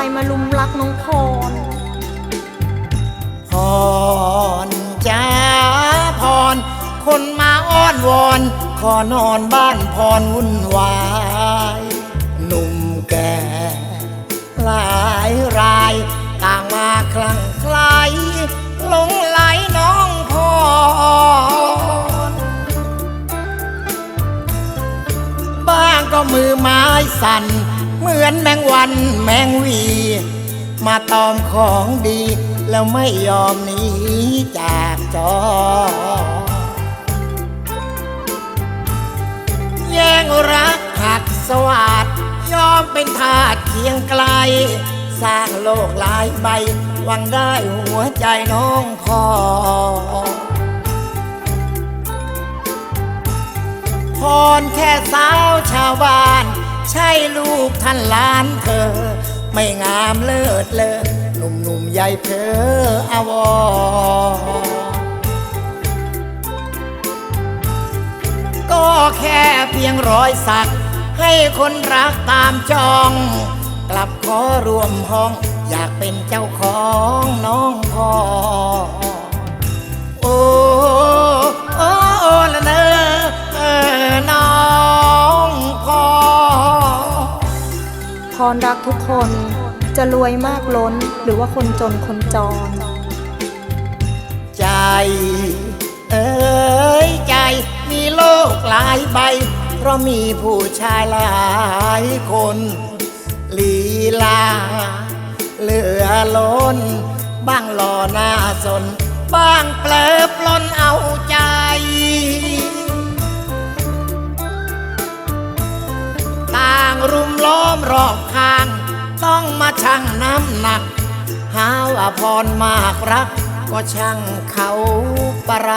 ายมาลุมรักน้องพร พรจ้าพร คนมาอ้อนวอน ขอนอนบ้านพรวุ่นวายหนุ่มแก่ หลายราย ต่างมาคลั่งไคล้หลงไหลน้องพร บ้างก็มือไม้สั่น เหมือนแมงวันแมงวี มาตอมของดี แล้วไม่ยอมหนีจากจอ แย่งรักหักสวัสดยอมเป็นทาสเคียงไกล สร้างโลกหลายใบหวังได้หัวใจน้องพอพรแค่สาวชาวบ้าน ใช่ลูกท่านหลานเธอ ไม่งามเลิศเลอหนุ่มๆใหญ่เพออวรก็แค่เพียงรอยสัก ให้คนรักตามจอง กลับขอรวมห้อง อยากเป็นเจ้าของน้องพ่อโอ้ รักทุกคน จะรวยมากล้นหรือว่าคนจนคนจร ใจ เอ้ยใจมีโลกหลายใบ เพราะมีผู้ชายหลายคนลีลา เหลือล้น บ้างหล่อหน้าสน บ้างเปลอปล้นเอาใจ รุมล้อมรอบข้าง ต้องมาชั่งน้ำหนัก หาว่าพรมากรัก ก็ช่างเขาปะไร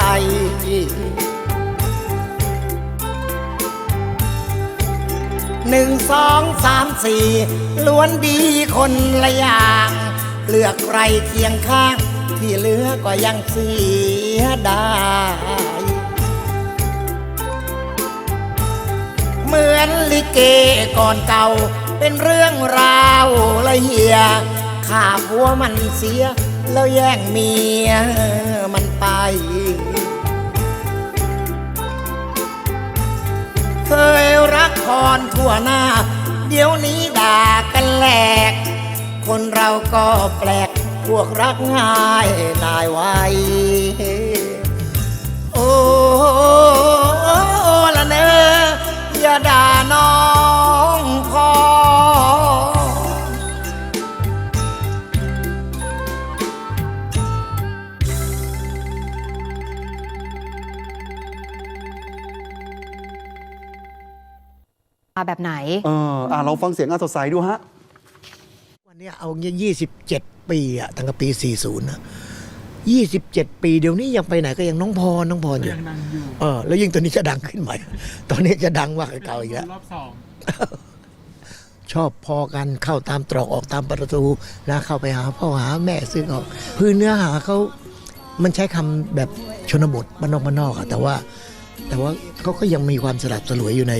หนึ่งสองสามสี่ล้วนดีคนละอย่าง เลือกใครเคียงข้าง ที่เหลือก็ยังเสียดาย เหมือนลิเกก่อนเก่า เป็นเรื่องราวละเหียข้าผัวมันเสีย แล้วแย่งเมียมันไป เคยรักพรทั่วหน้า เดี๋ยวนี้ด่ากันแหลก คนเราก็แปลกพวกรักง่ายนายไวโอ้ มาแบบไหน เอออะเราฟังเสียงอาสดใสดูฮะ วันนี้เอาเงี้ยยี่สิบเจ็ดปีอะตั้งแต่ปีสี่ศูนย์นะยี่สิบเจ็ดปีเดี๋ยวนี้ยังไปไหนก็ยังน้องพรน้องพรอยู่ยังดังอยู่เออแล้วยิ่งตอนนี้จะดังขึ้นใหม่ ตอนนี้จะดังมากกว่าเก่าอีกแล้วรอบสองชอบพอกันเข้าตามตรอกออกตามประตูแล้วเข้าไปหาพ่อหาแม่ซึ่งออกคือเนื้อหาเขามันใช้คำแบบชนบทบ้านนอกบ้านนอกอะแต่ว่า แต่ว่าเขาก็ยังมีความสลับสลวยอยู่ใน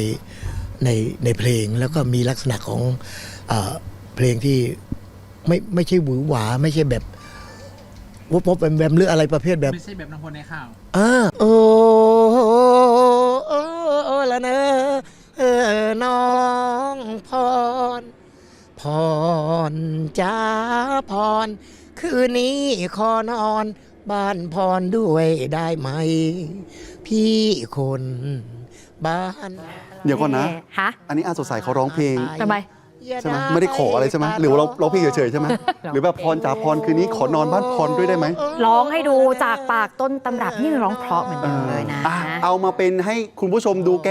ในในเพลงแล้วก็มีลักษณะของเออเพลงที่ไม่ไม่ใช่หวือหวา ไม่ใช่แบบวบวบแวมแวมหรืออะไรประเภทแบบ ไม่ใช่แบบน้ำพลในข่าวอ่าโอ้โอ้โอ้ละเนอเออน้องพร พรจ้าพร คืนนี้ขอนอนบ้านพรด้วยได้ไหม พี่คน บ้านเดี๋ยวก่อนนะ ฮะอันนี้อาสดใสเขาร้องเพลงทำไม ใช่ไหมไม่ได้ขออะไรใช่ไหมหรือว่าเราร้องเพลงเฉยๆใช่ไหมหรือแบบพรจ๋าพรคืนนี้ขอนอนบ้านพรด้วยได้ไหมร้องให้ดูจากปากต้นตำรับนี่ร้องเพราะเหมือนเดิมเลยนะ อะเอามาเป็นให้คุณผู้ชมดูแก